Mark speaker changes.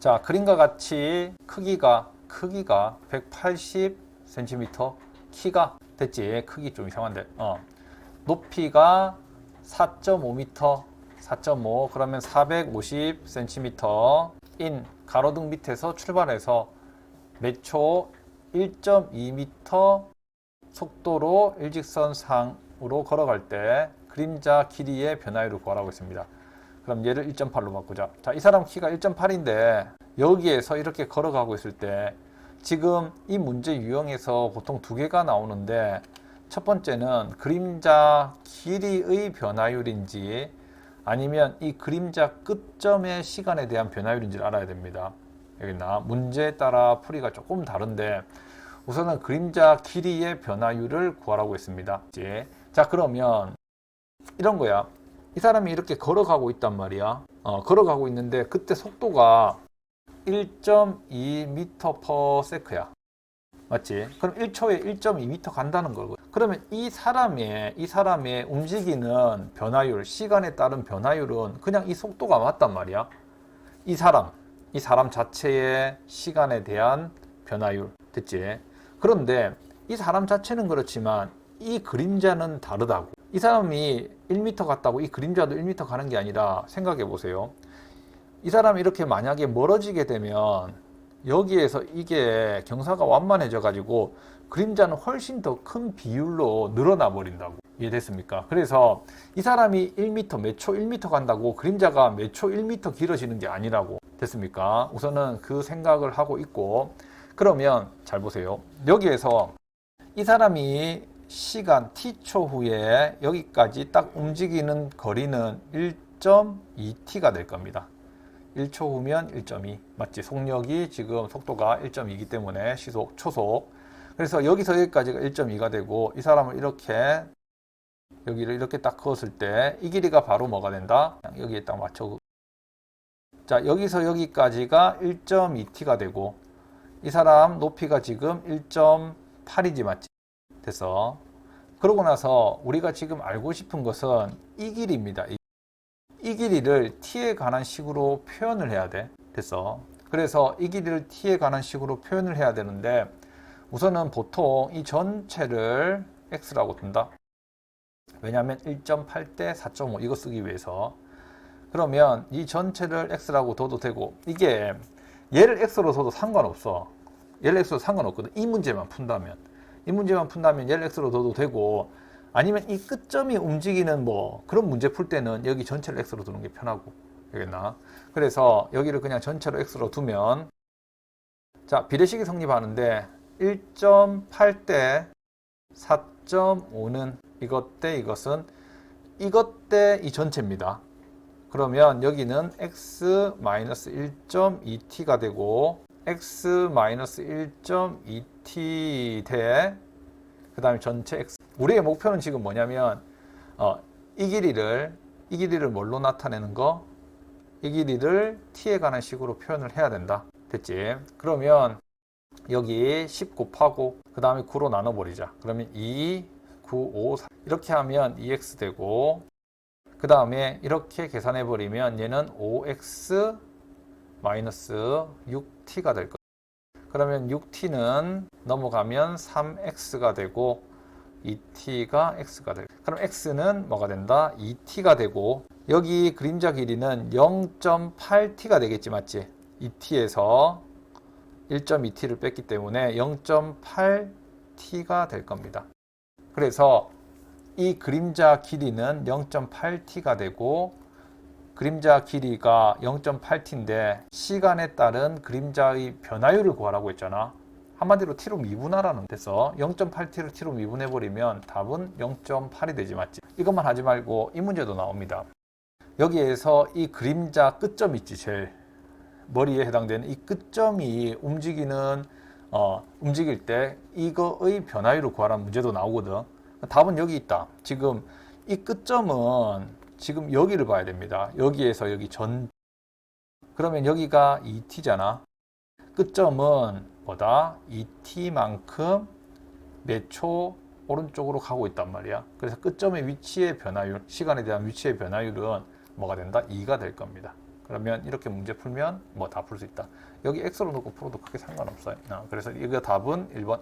Speaker 1: 자, 그림과 같이 크기가 크기가 180cm, 키가 됐지? 크기 좀 이상한데. 어. 높이가 4.5m, 4.5 그러면 450cm 인 가로등 밑에서 출발해서 매초 1.2m 속도로 일직선상으로 걸어갈 때 그림자 길이의 변화율을 구하라고 했습니다. 그럼 얘를 1.8로 바꾸자. 자, 이 사람 키가 1.8인데 여기에서 이렇게 걸어가고 있을 때 지금 이 문제 유형에서 보통 두 개가 나오는데 첫 번째는 그림자 길이의 변화율인지 아니면 이 그림자 끝점의 시간에 대한 변화율인지를 알아야 됩니다. 여기 나 문제에 따라 풀이가 조금 다른데 우선은 그림자 길이의 변화율을 구하라고 했습니다. 이제 자 그러면 이런 거야. 이 사람이 이렇게 걸어가고 있단 말이야. 어, 걸어가고 있는데 그때 속도가 1.2m/s야. 맞지? 그럼 1초에 1.2m 간다는 거고. 그러면 이 사람의 이 사람의 움직이는 변화율, 시간에 따른 변화율은 그냥 이 속도가 맞단 말이야. 이 사람, 이 사람 자체의 시간에 대한 변화율. 됐지? 그런데 이 사람 자체는 그렇지만 이 그림자는 다르다고. 이 사람이 1m 갔다고 이 그림자도 1m 가는 게 아니라 생각해 보세요. 이 사람이 이렇게 만약에 멀어지게 되면 여기에서 이게 경사가 완만해져 가지고 그림자는 훨씬 더 큰 비율로 늘어나 버린다고. 이해됐습니까? 그래서 이 사람이 1m, 매초 1m 간다고 그림자가 매초 1m 길어지는 게 아니라고. 됐습니까? 우선은 그 생각을 하고 있고, 그러면 잘 보세요. 여기에서 이 사람이 시간 t초 후에 여기까지 딱 움직이는 거리는 1.2t가 될 겁니다. 1초 후면 1.2 맞지? 속력이 지금 속도가 1.2이기 때문에 시속 초속 그래서 여기서 여기까지가 1.2가 되고 이 사람을 이렇게 여기를 이렇게 딱 그었을 때 이 길이가 바로 뭐가 된다? 여기에 딱 맞춰 자 여기서 여기까지가 1.2t가 되고 이 사람 높이가 지금 1.8이지 맞지? 됐어 그러고 나서 우리가 지금 알고 싶은 것은 이 길이입니다 이 이 길이를 t에 관한 식으로 표현을 해야 돼. 됐어. 그래서 이 길이를 t에 관한 식으로 표현을 해야 되는데 우선은 보통 이 전체를 x라고 둔다. 왜냐하면 1.8 대 4.5 이거 쓰기 위해서 그러면 이 전체를 x라고 둬도 되고 이게 얘를 x로 둬도 상관없어. 얘를 x로 상관없거든. 이 문제만 푼다면 이 문제만 푼다면 얘를 x로 둬도 되고 아니면 이 끝점이 움직이는 뭐 그런 문제 풀 때는 여기 전체를 x로 두는 게 편하고 알겠나? 그래서 여기를 그냥 전체로 x로 두면 자 비례식이 성립하는데 1.8 대 4.5는 이것 대 이것은 이것 대 이 전체입니다. 그러면 여기는 x-1.2t가 되고 x-1.2t 대 그 다음에 전체 x 우리의 목표는 지금 뭐냐면 어, 이 길이를 이 길이를 뭘로 나타내는 거? 이 길이를 t에 관한 식으로 표현을 해야 된다. 됐지? 그러면 여기 10 곱하고 그 다음에 9로 나눠버리자. 그러면 2, 9, 5, 4 이렇게 하면 2x 되고 그 다음에 이렇게 계산해 버리면 얘는 5x 마이너스 6t가 될 거예요. 그러면 6t는 넘어가면 3x가 되고 2t가 x가 되고 그럼 x는 뭐가 된다? 2t가 되고 여기 그림자 길이는 0.8t가 되겠지 맞지? 2t에서 1.2t를 뺐기 때문에 0.8t가 될 겁니다. 그래서 이 그림자 길이는 0.8t가 되고 그림자 길이가 0.8t인데 시간에 따른 그림자의 변화율을 구하라고 했잖아. 한마디로 t로 미분하라는 데서 0.8t를 t로 미분해 버리면 답은 0.8이 되지 맞지? 이것만 하지 말고 이 문제도 나옵니다. 여기에서 이 그림자 끝점 있지 제일 머리에 해당되는 이 끝점이 움직이는 어, 움직일 때 이거의 변화율을 구하라는 문제도 나오거든. 답은 여기 있다. 지금 이 끝점은 지금 여기를 봐야 됩니다. 여기에서 여기 전 그러면 여기가 2t잖아. 끝점은 보다 2t만큼 몇 초 오른쪽으로 가고 있단 말이야. 그래서 끝점의 위치의 변화율, 시간에 대한 위치의 변화율은 뭐가 된다? 2가 될 겁니다. 그러면 이렇게 문제 풀면 뭐 다 풀 수 있다. 여기 x로 놓고 풀어도 크게 상관없어요. 어, 그래서 이거 답은 1번